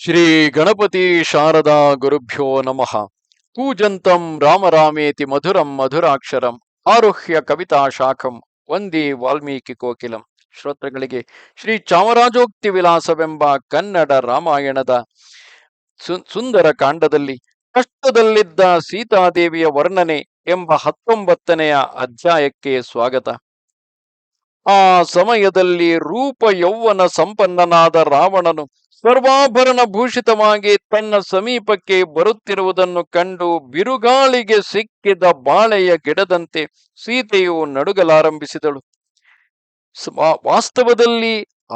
ಶ್ರೀ ಗಣಪತಿ ಶಾರದಾ ಗುರುಭ್ಯೋ ನಮಃ. ಕೂಜಂತಂ ರಾಮರಾಮೇತಿ ಮಧುರಂ ಮಧುರಾಕ್ಷರಂ ಆರುಹ್ಯ ಕವಿತಾ ಶಾಖಂ ವಂದೇ ವಾಲ್ಮೀಕಿ ಕೋಕಿಲಂ. ಶ್ರೋತೃಗಳಿಗೆ ಶ್ರೀ ಚಾಮರಾಜೋಕ್ತಿ ವಿಲಾಸವೆಂಬ ಕನ್ನಡ ರಾಮಾಯಣದ ಸುಂದರ ಕಾಂಡದಲ್ಲಿ ಕಷ್ಟದಲ್ಲಿದ್ದ ಸೀತಾದೇವಿಯ ವರ್ಣನೆ ಎಂಬ ಹತ್ತೊಂಬತ್ತನೆಯ ಅಧ್ಯಾಯಕ್ಕೆ ಸ್ವಾಗತ. ಆ ಸಮಯದಲ್ಲಿ ರೂಪ ಯೌವನ ಸಂಪನ್ನನಾದ ರಾವಣನು ಸರ್ವಾಭರಣ ಭೂಷಿತವಾಗಿ ತನ್ನ ಸಮೀಪಕ್ಕೆ ಬರುತ್ತಿರುವುದನ್ನು ಕಂಡು ಬಿರುಗಾಳಿಗೆ ಸಿಕ್ಕಿದ ಬಾಳೆಯ ಗಿಡದಂತೆ ಸೀತೆಯು ನಡುಗಲಾರಂಭಿಸಿದಳು. ವಾಸ್ತವದಲ್ಲಿ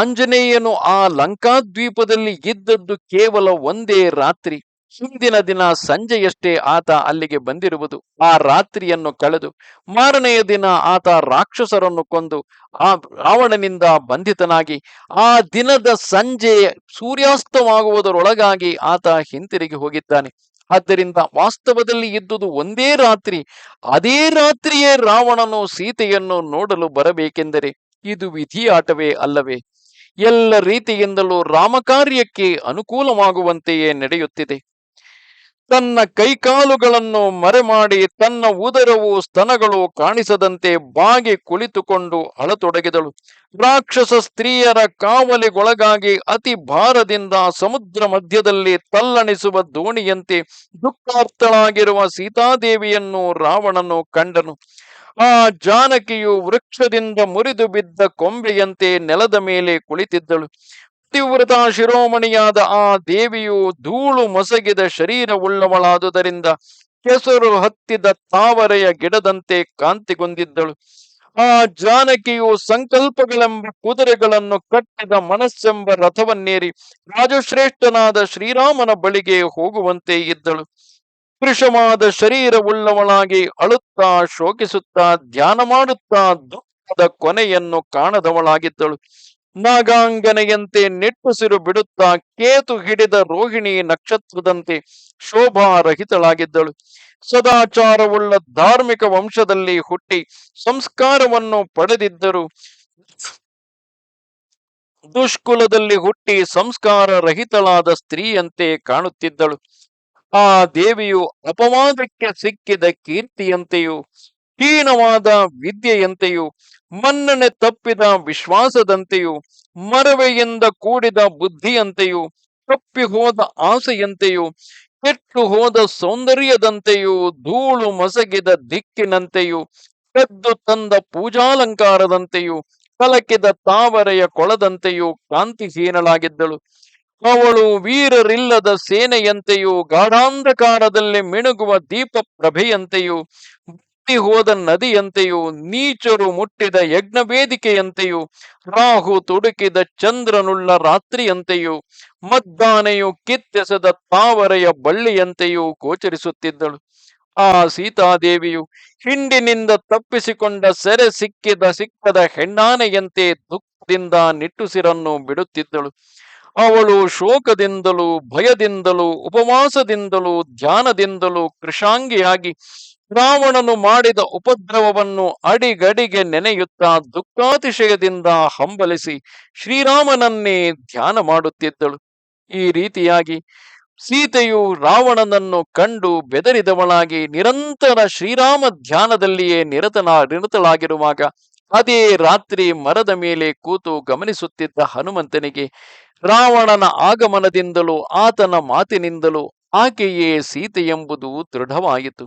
ಆಂಜನೇಯನು ಆ ಲಂಕಾದ್ವೀಪದಲ್ಲಿ ಇದ್ದದ್ದು ಕೇವಲ ಒಂದೇ ರಾತ್ರಿ. ಹಿಂದಿನ ದಿನ ಸಂಜೆಯಷ್ಟೇ ಆತ ಅಲ್ಲಿಗೆ ಬಂದಿರುವುದು. ಆ ರಾತ್ರಿಯನ್ನು ಕಳೆದು ಮಾರನೆಯ ದಿನ ಆತ ರಾಕ್ಷಸರನ್ನು ಕೊಂದು ಆ ರಾವಣನಿಂದ ಬಂಧಿತನಾಗಿ ಆ ದಿನದ ಸಂಜೆ ಸೂರ್ಯಾಸ್ತವಾಗುವುದರೊಳಗಾಗಿ ಆತ ಹಿಂತಿರುಗಿ ಹೋಗಿದ್ದಾನೆ. ಆದ್ದರಿಂದ ವಾಸ್ತವದಲ್ಲಿ ಇದ್ದುದು ಒಂದೇ ರಾತ್ರಿ. ಅದೇ ರಾತ್ರಿಯೇ ರಾವಣನು ಸೀತೆಯನ್ನು ನೋಡಲು ಬರಬೇಕೆಂದರೆ ಇದು ವಿಧಿಯಾಟವೇ ಅಲ್ಲವೇ? ಎಲ್ಲ ರೀತಿಯಿಂದಲೂ ರಾಮಕಾರ್ಯಕ್ಕೆ ಅನುಕೂಲವಾಗುವಂತೆಯೇ ನಡೆಯುತ್ತಿದೆ. ತನ್ನ ಕೈಕಾಲುಗಳನ್ನು ಮರೆಮಾಡಿ ತನ್ನ ಉದರವು ಸ್ತನಗಳು ಕಾಣಿಸದಂತೆ ಬಾಗಿ ಕುಳಿತುಕೊಂಡು ಅಳತೊಡಗಿದಳು. ರಾಕ್ಷಸ ಸ್ತ್ರೀಯರ ಕಾವಲಿಗೊಳಗಾಗಿ ಅತಿ ಭಾರದಿಂದ ಸಮುದ್ರ ಮಧ್ಯದಲ್ಲಿ ತಲ್ಲಣಿಸುವ ದೋಣಿಯಂತೆ ದುಃಖಾರ್ಥಳಾಗಿರುವ ಸೀತಾದೇವಿಯನ್ನು ರಾವಣನು ಕಂಡನು. ಆ ಜಾನಕಿಯು ವೃಕ್ಷದಿಂದ ಮುರಿದು ಬಿದ್ದ ಕೊಂಬೆಯಂತೆ ನೆಲದ ಮೇಲೆ ಕುಳಿತಿದ್ದಳು. ಪತಿವ್ರತ ಶಿರೋಮಣಿಯಾದ ಆ ದೇವಿಯು ಧೂಳು ಮೊಸಗಿದ ಶರೀರವುಳ್ಳವಳಾದುದರಿಂದ ಕೆಸರು ಹತ್ತಿದ ತಾವರೆಯ ಗಿಡದಂತೆ ಕಾಂತಿಗೊಂದಿದ್ದಳು ಆ ಜಾನಕಿಯು ಸಂಕಲ್ಪಗಳೆಂಬ ಕುದುರೆಗಳನ್ನು ಕಟ್ಟಿದ ಮನಸ್ಸೆಂಬ ರಥವನ್ನೇರಿ ರಾಜಶ್ರೇಷ್ಠನಾದ ಶ್ರೀರಾಮನ ಬಳಿಗೆ ಹೋಗುವಂತೆ ಇದ್ದಳು. ಪುರುಷವಾದ ಶರೀರವುಳ್ಳವಳಾಗಿ ಅಳುತ್ತಾ ಶೋಕಿಸುತ್ತಾ ಧ್ಯಾನ ಮಾಡುತ್ತಾ ದುಃಖದ ಕೊನೆಯನ್ನು ಕಾಣದವಳಾಗಿದ್ದಳು. ನಾಗಾಂಗನೆಯಂತೆ ನಿಟ್ಟುಸಿರು ಬಿಡುತ್ತಾ ಕೇತು ಹಿಡಿದ ರೋಹಿಣಿ ನಕ್ಷತ್ರದಂತೆ ಶೋಭಾರಹಿತಳಾಗಿದ್ದಳು. ಸದಾಚಾರವುಳ್ಳ ಧಾರ್ಮಿಕ ವಂಶದಲ್ಲಿ ಹುಟ್ಟಿ ಸಂಸ್ಕಾರವನ್ನು ಪಡೆದಿದ್ದರು. ದುಷ್ಕುಲದಲ್ಲಿ ಹುಟ್ಟಿ ಸಂಸ್ಕಾರ ರಹಿತಳಾದ ಸ್ತ್ರೀಯಂತೆ ಕಾಣುತ್ತಿದ್ದಳು. ಆ ದೇವಿಯು ಅಪವಾದಕ್ಕೆ ಸಿಕ್ಕಿದ ಕೀರ್ತಿಯಂತೆಯೂ ಹೀನವಾದ ವಿದ್ಯೆಯಂತೆಯೂ, ಮನ್ನಣೆ ತಪ್ಪಿದ ವಿಶ್ವಾಸದಂತೆಯೂ, ಮರವೆಯಿಂದ ಕೂಡಿದ ಬುದ್ಧಿಯಂತೆಯೂ ತಪ್ಪಿ ಹೋದ ಆಸೆಯಂತೆಯೂ ಕೆಟ್ಟು ಹೋದ ಸೌಂದರ್ಯದಂತೆಯೂ, ಧೂಳು ಮಸಗಿದ ದಿಕ್ಕಿನಂತೆಯೂ, ಕದ್ದು ತಂದ ಪೂಜಾಲಂಕಾರದಂತೆಯೂ, ಕಲಕಿದ ತಾವರೆಯ ಕೊಳದಂತೆಯೂ ಕಾಂತಿಹೀನಳಾಗಿದ್ದಳು ಅವಳು ವೀರರಿಲ್ಲದ ಸೇನೆಯಂತೆಯೂ, ಗಾಢಾಂಧಕಾರದಲ್ಲಿ ಮಿಣುಗುವ ದೀಪ ಪ್ರಭೆಯಂತೆಯೂ ಹೋದ ನದಿಯಂತೆಯೂ, ನೀಚರು ಮುಟ್ಟಿದ ಯಜ್ಞ ವೇದಿಕೆಯಂತೆಯೂ ರಾಹು ತುಡುಕಿದ ಚಂದ್ರನುಳ್ಳ ರಾತ್ರಿಯಂತೆಯೂ ಮದ್ದಾನೆಯು ಕಿತ್ತೆಸೆದ ತಾವರೆಯ ಬಳ್ಳಿಯಂತೆಯೂ ಗೋಚರಿಸುತ್ತಿದ್ದಳು. ಆ ಸೀತಾದೇವಿಯು ಹಿಂಡಿನಿಂದ ತಪ್ಪಿಸಿಕೊಂಡ ಸೆರೆ ಸಿಕ್ಕಿದ ಸಿಕ್ಕದ ಹೆಣ್ಣಾನೆಯಂತೆ ದುಃಖದಿಂದ ನಿಟ್ಟುಸಿರನ್ನು ಬಿಡುತ್ತಿದ್ದಳು. ಅವಳು ಶೋಕದಿಂದಲೂ ಭಯದಿಂದಲೂ, ಉಪವಾಸದಿಂದಲೂ, ಧ್ಯಾನದಿಂದಲೂ ಕೃಷಾಂಗಿಯಾಗಿ ರಾವಣನು ಮಾಡಿದ ಉಪದ್ರವವನ್ನು ಅಡಿಗಡಿಗೆ ನೆನೆಯುತ್ತಾ ದುಃಖಾತಿಶಯದಿಂದ ಹಂಬಲಿಸಿ ಶ್ರೀರಾಮನನ್ನೇ ಧ್ಯಾನ ಮಾಡುತ್ತಿದ್ದಳು. ಈ ರೀತಿಯಾಗಿ ಸೀತೆಯು ರಾವಣನನ್ನು ಕಂಡು ಬೆದರಿದವಳಾಗಿ ನಿರಂತರ ಶ್ರೀರಾಮ ಧ್ಯಾನದಲ್ಲಿಯೇ ನಿರತನ ನಿರತಳಾಗಿರುವಾಗ ಅದೇ ರಾತ್ರಿ ಮರದ ಮೇಲೆ ಕೂತು ಗಮನಿಸುತ್ತಿದ್ದ ಹನುಮಂತನಿಗೆ ರಾವಣನ ಆಗಮನದಿಂದಲೂ ಆತನ ಮಾತಿನಿಂದಲೂ ಆಕೆಯೇ ಸೀತೆಯೆಂಬುದು ದೃಢವಾಯಿತು.